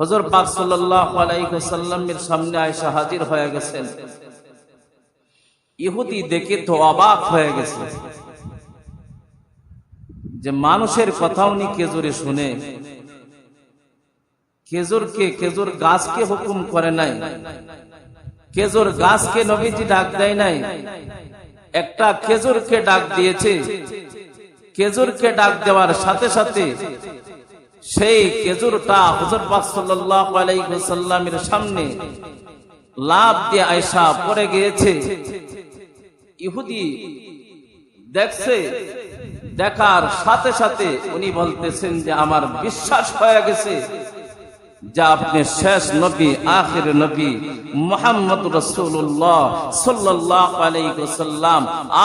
হজর পাক ওয়াসাল্লামের সামনে আয়সা হাজির হয়ে গেছেন। ইহুদি দেখে তো অবাক হয়ে গেছে যে মানুষের কথা উনি কেজুরে শুনে খেজুরকে খেজুর গাছকে হুকুম করে নাই, খেজুর গাছকে নবীজি ডাক দেয় নাই, একটা খেজুরকে ডাক দিয়েছে, খেজুরকে ডাক দেওয়ার সাথে সাথে সেই খেজুরটা হুজুর পাক সাল্লাল্লাহু সামনে লাভ দিয়ে আয়সা পড়ে গিয়েছে। ইহুদি দেখছে, দেখার সাথে সাথে উনি বলতেছেন যে আমার বিশ্বাস হয়ে গেছে যা আপনি শেষ নবী, আখির নবী মোহাম্মদ রসুল্লাহ সাল্লাহ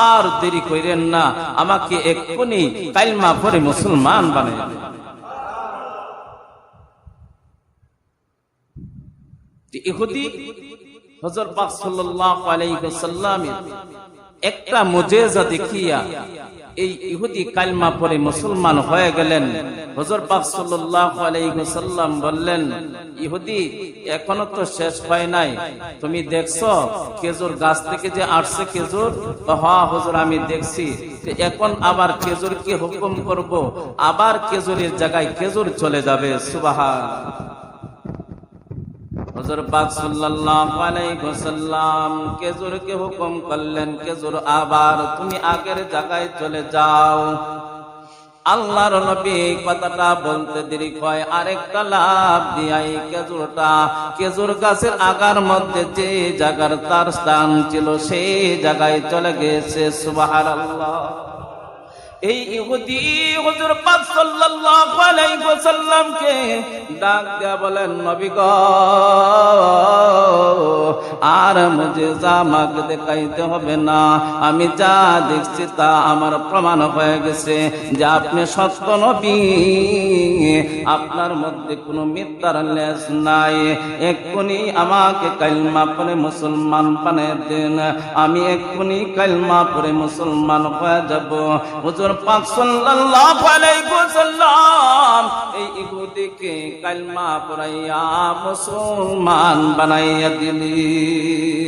আর দেরি করেন না, আমাকে এক্ষুনি কালমা পরে মুসলমান বানাই হজর একটা মুজেজা দেখিয়া এই ইহুদি কালমা পরে মুসলমান হয়ে গেলেন। হজর পাক সাল্লাল্লাহু বললেন, ইহুদি, এখনও তো শেষ হয় নাই। তুমি দেখছ, খেজুর গাছ থেকে যে আসছে খেজুর? হ্যাঁ হুজুর, আমি দেখছি। এখন আবার খেজুরকে হুকুম করব? আবার খেজুরের জায়গায় খেজুর চলে যাবে। সুবহান। হজর পাক সাল্লাল্লাহু আলাইহি ওয়াসাল্লাম খেজুরকে হুকুম করলেন, খেজুর আবার তুমি আগের জায়গায় চলে যাও। আল্লাহর নবী কথাটা বলতে দেরি হয়, আরেকটা লাভ দিয়াই খেজুরটা। খেজুর গাছের আগার মধ্যে যে জায়গার তার স্থান ছিল, সেই জায়গায় চলে গেছে, সুবহানাল্লাহ। এই ইহুদি হুজুর পাক সাল্লাল্লাহু আলাইহি ডাক দেয়া বলেন, নবী আর দেখাইতে হবে না। আমি যা দেখছি তা আমার প্রমাণ হয়ে গেছে যে আপনি সত্য নবী। আপনার মধ্যে কোনো মিথ্যার লেস নাই। এক্ষুনি আমাকে কালমা পরে মুসলমান বানিয়ে দেন। আমি এক্ষুনি কালমা পরে মুসলমান হয়ে যাব। হুজুর পাক সাল্লাল্লাহু আলাইহি ওয়াসাল্লাম এই ইহুদিকে কালমা পড়াইয়া মুসলমান বানাইয়া দিলি।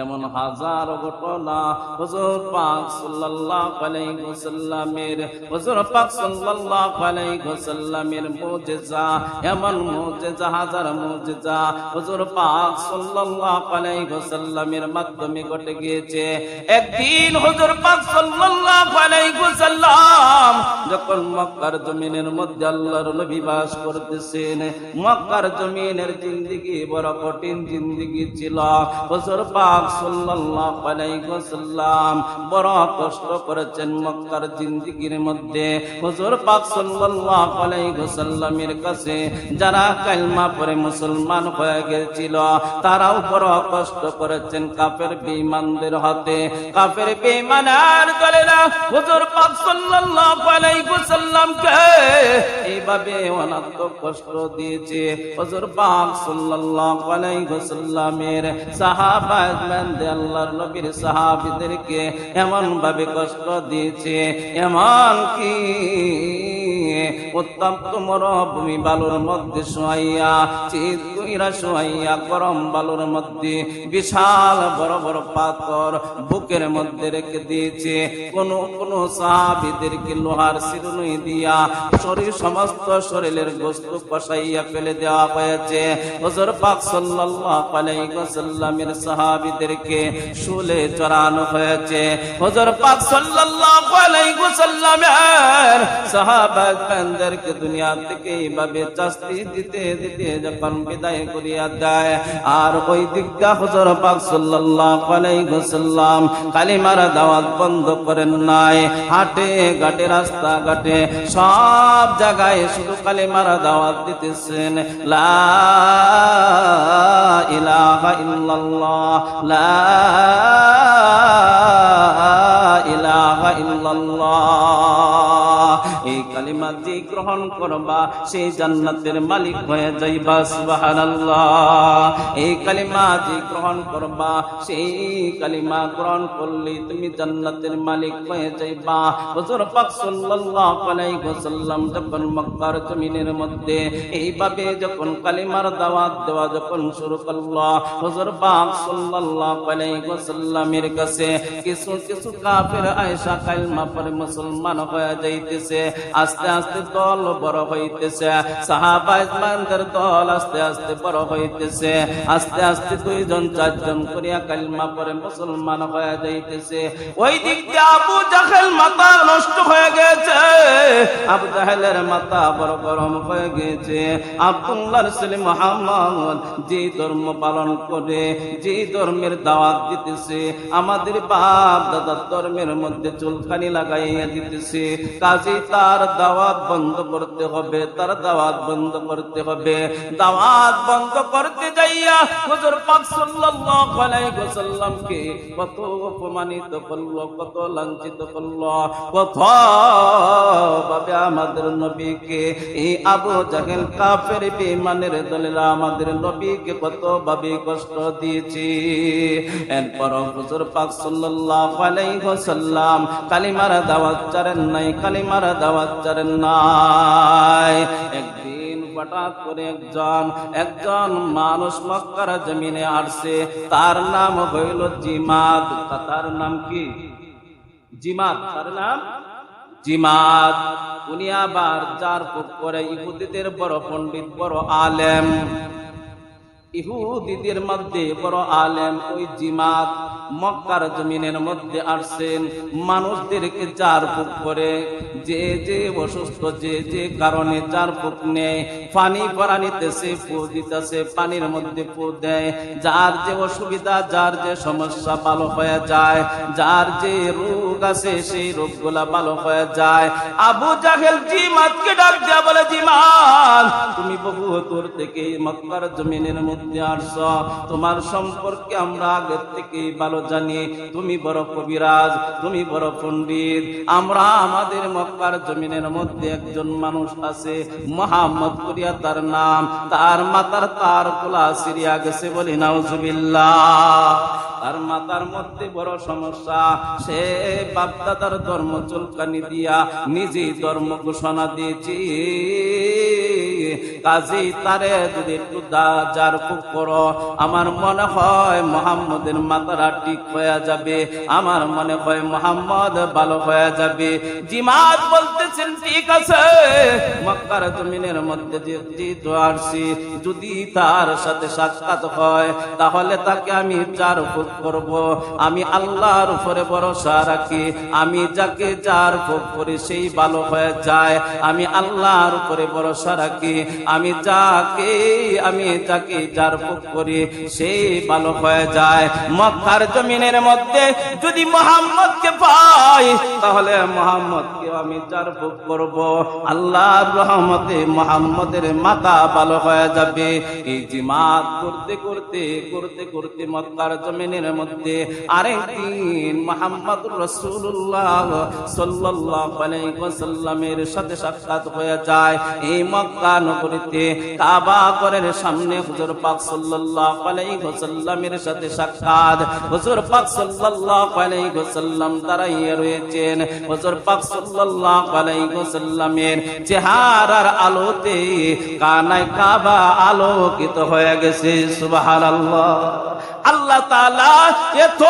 এমন হাজার ঘটনা হুজুর পাক সাল্লাল্লাহু আলাইহি ওয়াসাল্লামের, হুজুর পাক সাল্লাল্লাহু আলাইহি ওয়াসাল্লামের মুজিজা, এমন মুজিজা, হাজার মুজিজা হুজুর পাক সাল্লাল্লাহু আলাইহি ওয়াসাল্লামের মাধ্যমে ঘটে গিয়েছে। একদিন হুজুর পাক সাল্লাল্লাহু আলাইহি ওয়াসাল্লাম যখন মক্কার জমিনের মধ্যে আল্লাহর নবী বাস করতেছেন, মক্কার জমিনের জিন্দেগি বড় কঠিন জিন্দেগি ছিল। হুজুর পাক ওয়াসাল্লাম বড় কষ্ট করেছেন মক্কার জিন্দেগির মধ্যে। হুজুর পাক ওয়াসাল্লামের কাছে যারা কালমা পড়ে মুসলমান হয়ে গিয়েছিল, তারাও বড় কষ্ট করেছেন কাফের বেঈমানদের হাতে। কাফের বেঈমানের দলেরা হুজুর পাক সাল্লাল্লাহু আলাইহি ওয়াসাল্লামকে এইভাবে অনন্ত কষ্ট দিয়েছে। হুজুর পাক সাল্লাল্লাহু আলাইহি ওয়াসাল্লামের সাহাবা বান্দে আল্লাহর নবীর সাহাবিদেরকে এমন ভাবে কষ্ট দিয়েছে এমন কি উত্তপ্ত মরুভূমি বালুর মধ্যে শোয়াইয়া চিত কইরা শোয়াইয়া গরম বালুর মধ্যে বিশাল বড় বড় পাথর বুকের মধ্যে রেখে দিয়েছে। কোন কোন সাহাবীদেরকে লোহার শিরুনি দিয়া শরীর সমস্ত শরীরের গোস্ত কষাইয়া ফেলে দেওয়া হয়েছে। হজর পাক সাল্লাল্লাহু আলাইহি ওয়াসাল্লামের সাহাবীদেরকে শুলে চড়ানো হয়েছে। হযরত পাক সাল্লাল্লাহু আলাইহি ওয়াসাল্লামের সাহাবাদেরকে দুনিয়া থেকে এইভাবে শাস্তি দিতে দিতে যখন বিদায় করিয়া দেয়, আর ওই দিকটা হযরত পাক সাল্লাল্লাহু আলাইহি ওয়াসাল্লাম কালিমার দাওয়াত বন্ধ করেন নাই। হাটে ঘাটে রাস্তা ঘাটে সব জায়গায় শুধু কালিমার দাওয়াত দিতেছেন। লা ইলাহা ইল্লাল্লাহ, লা ইলাহা ইল্লাল্লাহ। এই কালিমা যে গ্রহণ করবা সেই জান্নাতের মালিক হয়ে যাইবা, সুবহানাল্লাহ। এই কালিমা যে গ্রহণ করবা, সেই কালিমা গ্রহণ করলে তুমি জান্নাতের মালিক হয়ে যাইবা। হুজুর পাক সাল্লাল্লাহু আলাইহি ওয়াসাল্লাম যখন মক্কার জমিনের মধ্যে এইভাবে যখন কালিমার দাওয়াত দেওয়া যখন শুরু করল, হুজুর পাক সাল্লাল্লাহু আলাইহি ওয়াসাল্লামের কাছে কিছু কিছু কাফের আয়েশা কালিমা পরে মুসলমান হয়ে যাইতেছে। আস্তে আস্তে দল বড় হইতেছে। সাহাবা ইসমানদের দল আস্তে আস্তে বড় হইতেছে। আস্তে আস্তে দুইজন, চারজন করিয়া কালিমা পরে মুসলমান হয়ে যাইতেছে। ওই দিক দিয়ে আবু জাহেল মাথা নষ্ট হয়ে গেছে। আবু জাহেলের মাথা বড় গরম হয়ে গেছে। আব্দুল্লাহ ছেলে মোহাম্মদ যে ধর্ম পালন করে, যে ধর্মের দাওয়াত দিতেছে, আমাদের বাপ দাদার ধর্মের মধ্যে চুলখানি লাগাইয়া দিতেছে। কাজে তার দাওয়াত বন্ধ করতে হবে, তার দাওয়াত বন্ধ করতে হবে। দাওয়াত বন্ধ করতে যাইয়া হুজুর পাক সাল্লাল্লাহু আলাইহি ওয়াসাল্লামকে কত অপমানিত করল, কত লাঞ্ছিত করল। কত ভাবে আমাদের নবীকে, এই আবু জাহেল কাফের বেঈমানের দলেরা আমাদের নবীকে কত ভাবে কষ্ট দিয়েছে। এরপর হুজুর পাক সাল্লাল্লাহু আলাইহি ওয়াসাল্লাম কালিমার দাওয়াত চারেন নাই, কালিমার দাওয়াত চারেন নাই। একদিন হঠাৎ করে একজন একজন মানুষ মক্কার জমিনে আসছে। তার নাম হইল জিমাদ। তার নাম কি? জিমাদ। তার নাম? জিমাদ। উনি আবার যার করে ইহুদিদের বড় পণ্ডিত, বড় আলেম। ইহুদিদের মধ্যে বড় আলেম ওই জিমাত মক্কার জমিনের মধ্যে আসছেন। মানুষদেরকে চার ফুক করে, যে যে অসুস্থ, যে যে কারণে চার ফুক নেয়। পানি ভরা নিতেছে ফু দিতেছে, পানির মধ্যে ফু দেয়। যার যে অসুবিধা, যার যে সমস্যা ভালো হয়ে যায়, যার যে রোগ আছে সেই রোগগুলা ভালো হয়ে যায়। আবু জাহেল জিমাতকে ডাক দেয়া বলে, জিমাত, তুমি বহু দূর থেকে মক্কার জমিনের মধ্যে আসছ। তোমার সম্পর্কে আমরা আগের থেকে ভালো জানি। তুমি বড় কবিরাজ, তুমি বড় পণ্ডিত। আমরা আমাদের মক্কার জমিনের মধ্যে একজন মানুষ আছে, মোহাম্মদ করিয়া তার নাম। তার মাতার তার কোলা সিরিয়া গেছে বলি, নাউজুবিল্লাহ। তার মাতার মধ্যে বড় সমস্যা। সে বাপদাদার ধর্ম চুলকানি দিয়া নিজেই ধর্ম ঘোষণা দিয়েছি। কাজী তারে যদি একটু দা- যার খুব করো, আমার মনে হয় মোহাম্মদের মাতারা ঠিক হয়ে যাবে, আমার মনে হয় মোহাম্মদ ভালো হয়ে যাবে। জিমাত বলতেছেন, ঠিক আছে, মক্কার জমিনের মধ্যে যেহেতু আসছি যদি তার সাথে সাক্ষাৎ হয়, তাহলে তাকে আমি চার ফুট করব। আমি আল্লাহর উপরে ভরসা রাখি, আমি যাকে যার ফুট করি, সেই ভালো হয়ে যায়। আমি আল্লাহর উপরে ভরসা রাখি আমি যাকে আমি যাকে যার করি সেই ভালো হয়ে যায়। মক্কার জমিনের মধ্যে যদি মোহাম্মদকে পাই, তাহলে মোহাম্মদকে আমি যার ফুট করব। আল্লাহর রহমতে মোহাম্মদের মাথা ভালো হয়ে যাবে। এই জিমাত করতে করতে করতে করতে মক্কার জমিনের মধ্যে আরেকদিন মোহাম্মদ রসুল্লাহ সাল্লাল্লাহু আলাইহি ওয়াসাল্লামের সাথে সাক্ষাৎ হয়ে যায়। এই মক্কা কাবা ঘরের সামনে হুজুর পাক সাল্লাল্লাহু আলাইহি ওয়াসাল্লামের সাথে সাক্ষাৎ হুজুর পাক সাল্লাল্লাহু আলাইহি ওয়াসাল্লাম রয়েছেন। হুজুর পাক সাল্লাল্লাহু আলাইহি ওয়াসাল্লামের চেহারার আলোতে কানায় কাবা আলোকিত হয়ে গেছে। সুবহানাল্লাহ। আল্লাহ তাআলা এত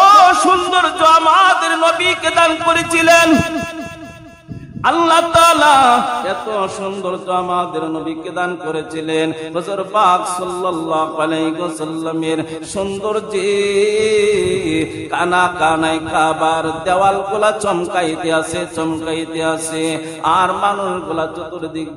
সুন্দর আমাদের নবীকে দান করেছিলেন। আল্লাহ এত সুন্দর আমাদের নবীকে দান করেছিলেন। কানা দেওয়ালগুলা চমকাইতে চমকাইতে আর চতুর্দিক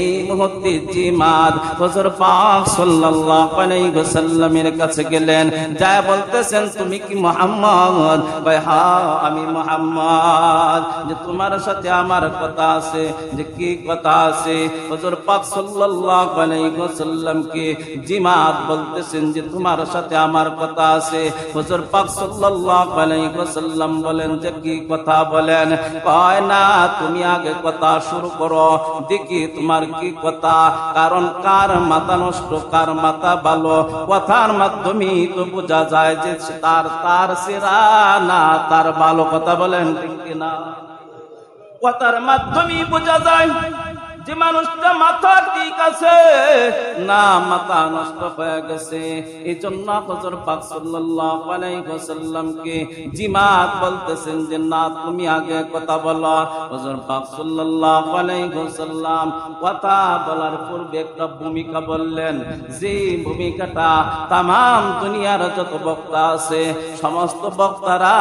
এই মুহূর্তে জিমাদ হযরত পাক সাল্লাল্লাহু আলাইহি ওয়াসাল্লামের কাছে গেলেন। যা বলতেছেন, তুমি কি মুহাম্মদ? ভাই হ্যাঁ আমি মুহাম্মদ। তোমার সাথে আমার কথা আছে। যে কি কথা আছে? হজর পাক সাল্লাল্লাহু আলাইহি ওয়াসাল্লামকে জিমাত বলতেছেন যে তোমার সাথে আমার কথা আছে। হজর পাক সাল্লাল্লাহু আলাইহি ওয়াসাল্লাম বলেন, যে কি কথা বলেন? কয়, না, তুমি আগে কথা শুরু করো। দেখি তোমার কি কথা। কারণ কার মাথা নষ্ট, কার মাথা ভালো? কথার মাধ্যমেই তো বোঝা যায় যে তার তার সেরা না, তার ভালো কথা বলেন ঠিক কিনা? কথার মাধ্যমেই বোঝা যায় যে মানুষটা মাথা ঠিক আছে, না, মাথা নষ্ট হয়ে গেছে। এই জন্য হজর পাক সাল্লাল্লাহু আলাইহি ওয়াসাল্লামকে জিমাত বলতেছেন যে, না, তুমি আগে কথা বলো। হজর পাক সাল্লাল্লাহু আলাইহি ওয়াসাল্লাম কথা বলার পূর্বে একটা ভূমিকা বললেন। যে ভূমিকাটা তামাম দুনিয়ার যত বক্তা আছে, সমস্ত বক্তারা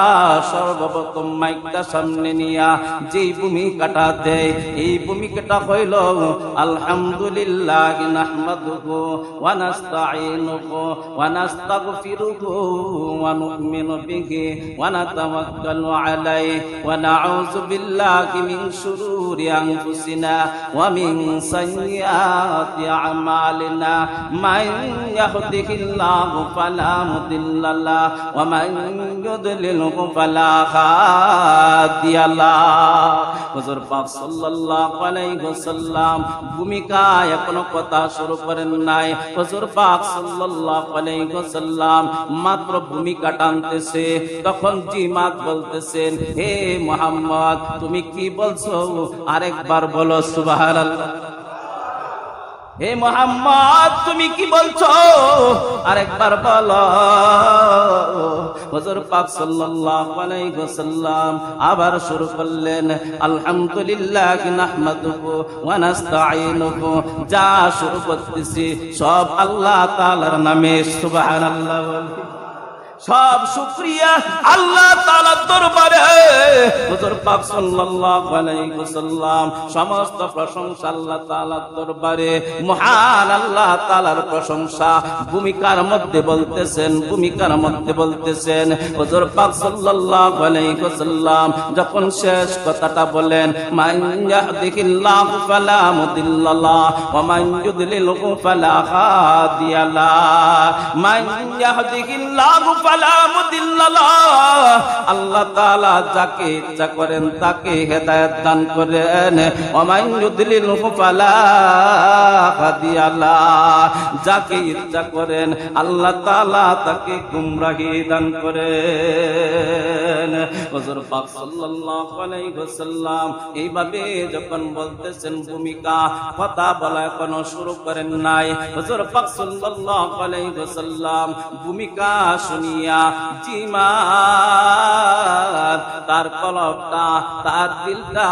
সর্বপ্রথম মাইকটা সামনে নিয়া যেই ভূমিকাটা দেয়, এই ভূমিকাটা হইল আলহামদুলিল্লাহ নাহমাদুহু ওয়া নাস্তাঈনুহু ওয়া নাস্তাগফিরুহু ওয়া নু'মিনু বিহি ওয়া নাতাওয়াক্কালু আলাইহি ওয়া নাউযু বিল্লাহি মিন শুরুরি আনফুসিনা ওয়া মিন সাইয়্যাতি আ'মালিনা। মান ইয়াহদিহিল্লাহু ফালা মুদিল্লা লাহু ওয়া মান ইউদ্লিলহু ফালা হাদিয়া লাহু হুজুর পাক সাল্লাল্লাহু আলাইহি ওয়াসাল্লাম ভূমিকা এখনও কথা শুরু করেন নাই। হুজুর পাক সাল্লাল্লাহু মাত্র ভূমিকা টানতেছে, তখন জিমাত বলতেছেন, হে মুহাম্মদ, তুমি কি বলছো? আরেকবার বলো, সুবহানাল্লাহ। হে মোহাম্মদ, তুমি কি বলছো? আরেকবার বলো। হযরত পাক সাল্লাল্লাহু আলাইহি ওয়াসাল্লাম আবার শুরু করলেন, আলহামদুলিল্লাহ নাহমাদুহু ওয়া নাস্তাঈনুহু। যা শুরু করতেছি, সব আল্লাহ তাআলার নামে, সুবহানাল্লাহ বলি সব শুক্রিয়া আল্লাহ দরবারে। হুজুর পাক সাল্লাল্লাহু আলাইহি সমস্ত প্রশংসা আল্লাহ তাআলার দরবারে। মহান আল্লাহ তাআলার প্রশংসা ভূমিকার মধ্যে বলতেছেন, ভূমিকার মধ্যে বলতেছেন। হুজুর পাক সাল্লাল্লাহু আলাইহি ওয়াসাল্লাম যখন শেষ কথাটা বলেন, মান ইয়াহদিহিল্লাহু ফালা মুদিল্লা লাহ ওয়া মান ইউদ্লিলহু ফালা হাদিয়া লাহ মান ইয়াহদিহিল্লাহু আল্লাহ যাকে ইচ্ছা করেন তাকে দান করেন। যাকে ইচ্ছা করেন আল্লাহ তাকে দান এইভাবে যখন বলতেছেন ভূমিকা, কথা বলা এখনও শুরু করেন নাই। হুজুর পাক ভূমিকা শুনিয়া জিমাত। তার কলবটা তার দিলটা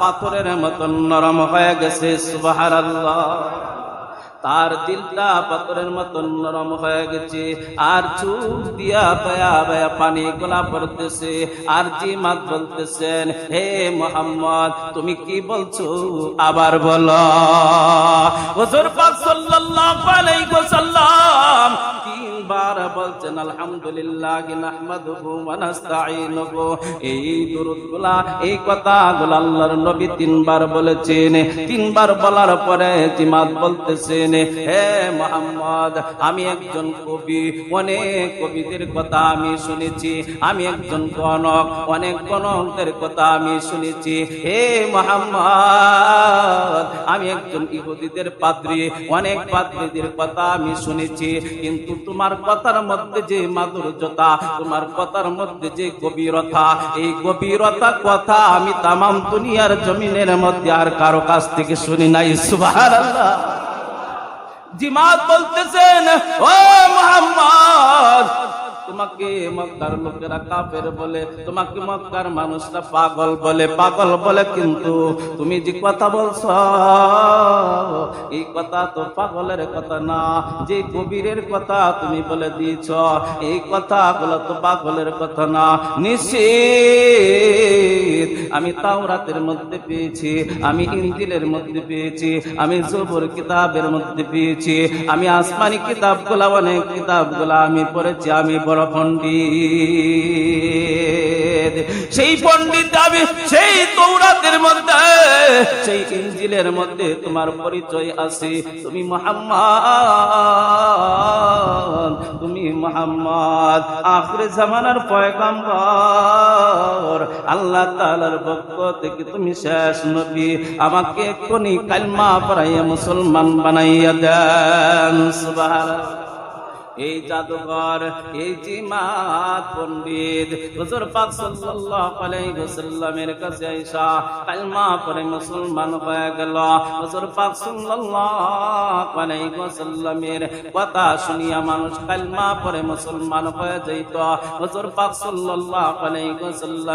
পাথরের মতন নরম হয়ে গেছে, সুবহানাল্লাহ। তার দিলটা পাথরের মতন নরম হয়ে গেছে, আর চুপ দিয়া বয়া বয়া পানি গোলা পড়তেছে আর জিমাত বলতেছেন, হে মোহাম্মদ, তুমি কি বলছো? আবার বলো, হুজুর পাক সাল্লাল্লাহু বলছেন, আলহামদুলিল্লাহ এই আল্লাহর নবী তিনবার বলেছেন। তিনবার বলার পরে বলতেছেন, হে মোহাম্মদ, আমি একজন কবি, অনেক কবিদের কথা আমি শুনেছি। আমি একজন গণক, অনেক গণকদের কথা আমি শুনেছি। হে মোহাম্মদ, আমি একজন ইহুদিদের পাদ্রী, অনেক পাদ্রীদের কথা আমি শুনেছি। কিন্তু তোমার কথার মধ্যে যে মাধুর্যতা, তোমার কথার মধ্যে যে গভীরতা, এই গভীরতা কথা আমি তাম দুনিয়ার জমিনের মধ্যে আর কারও কাছ থেকে শুনি নাই সুবাহ জিমাত বলতেছেন, ও মোহাম্মদ তোমাকে মক্কার লোকেরা কাফের বলে, তোমাকে মক্কার মানুষরা পাগল বলে পাগল বলে কিন্তু তুমি যে কথা বলছ, এই কথা তো পাগলের কথা না, যে কবিরের কথা তুমি বলে দিয়েছ, এই কথাগুলো তো পাগলের কথা না। নিশ্চিত আমি তাওরাতের মধ্যে পেয়েছি, আমি ইঞ্জিলের মধ্যে পেয়েছি, আমি জবর কিতাবের মধ্যে পেয়েছি, আমি আসমানি কিতাব কিতাবগুলা, অনেক কিতাবগুলা আমি পড়েছি, আমি বড় পণ্ডিত পণ্ডিত। সেই পণ্ডিত আমি সেই তৌরাতের মধ্যে, সেই ইঞ্জিলের মধ্যে তোমার পরিচয় আছে। তুমি মোহাম্মদ তুমি মোহাম্মদ। আখরে জামানার পয়গাম্বর, আল্লাহ তাআলার পক্ষ থেকে তুমি শেষ নবী। আমাকে কোনি কালমা পড়াইয়া মুসলমান বানাইয়া দেন এই জাদুঘর, এই জিমাত পণ্ডিত হুজুর পাক সাল্লাল্লাহু আলাইহি ওয়াসাল্লামের কাছে আয়েশা কালমা পড়ে মুসলমান হয়ে গেল। হুজুর পাক সাল্লাল্লাহু আলাইহি ওয়াসাল্লামের কথা শুনিয়া মানুষ কালমা পড়ে মুসলমান হয়ে যাইত। হুজুর পাক সাল্লাল্লাহু আলাইহি ওয়াসাল্লাম